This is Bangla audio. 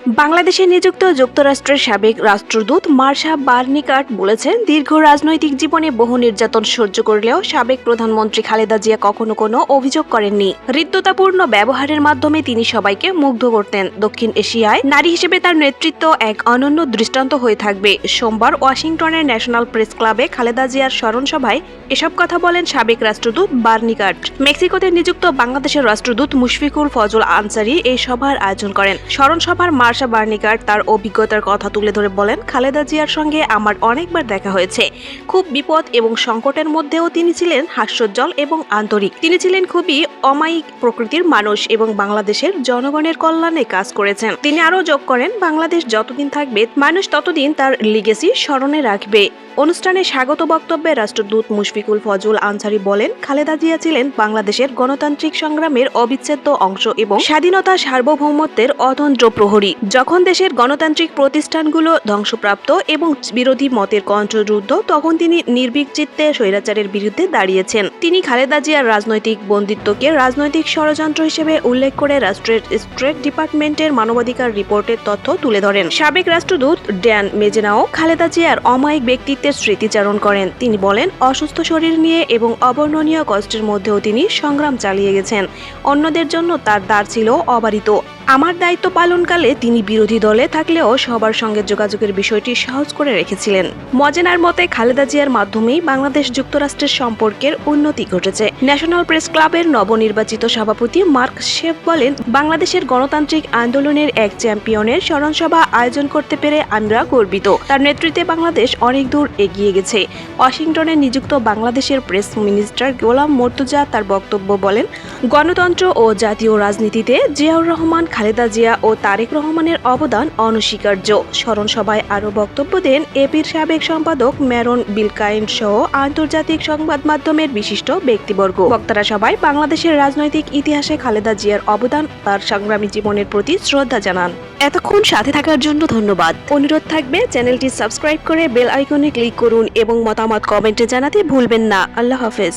বাংলাদেশে নিযুক্ত যুক্তরাষ্ট্রের সাবেক রাষ্ট্রদূত মার্শা বার্নিকাট বলেছেন, দীর্ঘ রাজনৈতিক জীবনে বহু নির্যাতন সহ্য করলেও সাবেক প্রধানমন্ত্রী খালেদা জিয়া কখনো কোনো অভিযোগ করেননি। হৃদ্যতাপূর্ণ ব্যবহারের মাধ্যমে তিনি সবাইকে মুগ্ধ করতেন। দক্ষিণ এশিয়ায় নারী হিসেবে তার নেতৃত্ব এক অনন্য দৃষ্টান্ত হয়ে থাকবে। সোমবার ওয়াশিংটনের ন্যাশনাল প্রেস ক্লাবে খালেদা জিয়ার স্মরণ সভায় এসব কথা বলেন সাবেক রাষ্ট্রদূত বার্নিকাট মেক্সিকোতে নিযুক্ত বাংলাদেশের রাষ্ট্রদূত মুশফিকুর ফজল আনসারি এই সভার আয়োজন করেন। স্মরণ সভার মার্শা বার্নিকার তার অভিজ্ঞতার কথা তুলে ধরে বলেন, খালেদা জিয়ার সঙ্গে আমার অনেকবার দেখা হয়েছে। খুব বিপদ এবং সংকটের মধ্যেও তিনি ছিলেন হাস্যোজ্জ্বল এবং আন্তরিক। তিনি ছিলেন খুবই অমায়িক প্রকৃতির মানুষ এবং বাংলাদেশের জনগণের কল্যাণে কাজ করেছেন। তিনি আরও যোগ করেন, বাংলাদেশ যতদিন থাকবে, মানুষ ততদিন তার লিগেসি স্মরণে রাখবে। অনুষ্ঠানে স্বাগত বক্তব্যে রাষ্ট্রদূত মুশফিকুল ফজল আনসারি বলেন, খালেদা জিয়া ছিলেন বাংলাদেশের গণতান্ত্রিক সংগ্রামের অবিচ্ছেদ্য অংশ এবং স্বাধীনতা সার্বভৌমত্বের অতন্ত্র প্রহরী। যখন দেশের গণতান্ত্রিক প্রতিষ্ঠানগুলো ধ্বংসপ্রাপ্ত এবং বিরোধী মতের কণ্ঠযুদ্ধ তখন তিনি নির্ভীক চিত্তে স্বৈরাচারের বিরুদ্ধে দাঁড়িয়েছেন। তিনি খালেদা জিয়ার রাজনৈতিক বন্দিত্বকে রাজনৈতিক ষড়যন্ত্র হিসেবে উল্লেখ করে রাষ্ট্রের স্টেট ডিপার্টমেন্টের মানবাধিকার রিপোর্টের তথ্য তুলে ধরেন। সাবেক রাষ্ট্রদূত ড্যান মেজেনাও, খালেদা জিয়ার অমায়িক ব্যক্তিত্বের স্মৃতিচারণ করেন। তিনি বলেন, অসুস্থ শরীর নিয়ে এবং অবর্ণনীয় কষ্টের মধ্যেও তিনি সংগ্রাম চালিয়ে গেছেন। অন্যদের জন্য তার দ্বার ছিল অবারিত। আমার দায়িত্ব পালনকালে তিনি বিরোধী দলে থাকলেও সবার সঙ্গে যোগাযোগের বিষয়টি সহজ করে রেখেছিলেন। মজেনার মতে, খালেদা জিয়ার মাধ্যমেই বাংলাদেশ যুক্তরাষ্ট্রের সম্পর্কের উন্নতি ঘটেছে। ন্যাশনাল প্রেস ক্লাবের নবনির্বাচিত সভাপতি মার্ক শেফ বলেন, বাংলাদেশের গণতান্ত্রিক আন্দোলনের এক চ্যাম্পিয়নের স্মরণসভা আয়োজন করতে পেরে আমরা গর্বিত। তার নেতৃত্বে বাংলাদেশ অনেক দূর এগিয়ে গেছে। ওয়াশিংটনে নিযুক্ত বাংলাদেশের প্রেস মিনিস্টার গোলাম মর্তুজা তার বক্তব্য বলেন, গণতন্ত্র ও জাতীয় রাজনীতিতে জিয়াউর রহমান খালেদা জিয়া ও তারেক রহমানের অবদান অনস্বীকার্য। স্মরণ সভায় আরও বক্তব্য দেন এপির সাবেক সম্পাদক ম্যারন বিলকাইন সহ আন্তর্জাতিক সংবাদ মাধ্যমের বিশিষ্ট ব্যক্তিবর্গ। বক্তারা সবাই বাংলাদেশের রাজনৈতিক ইতিহাসে খালেদা জিয়ার অবদান তার সংগ্রামী জীবনের প্রতি শ্রদ্ধা জানান। এতক্ষণ সাথে থাকার জন্য ধন্যবাদ। অনুরোধ থাকবে চ্যানেলটি সাবস্ক্রাইব করে বেল আইকনে ক্লিক করুন এবং মতামত কমেন্টে জানাতে ভুলবেন না। আল্লাহ হাফেজ।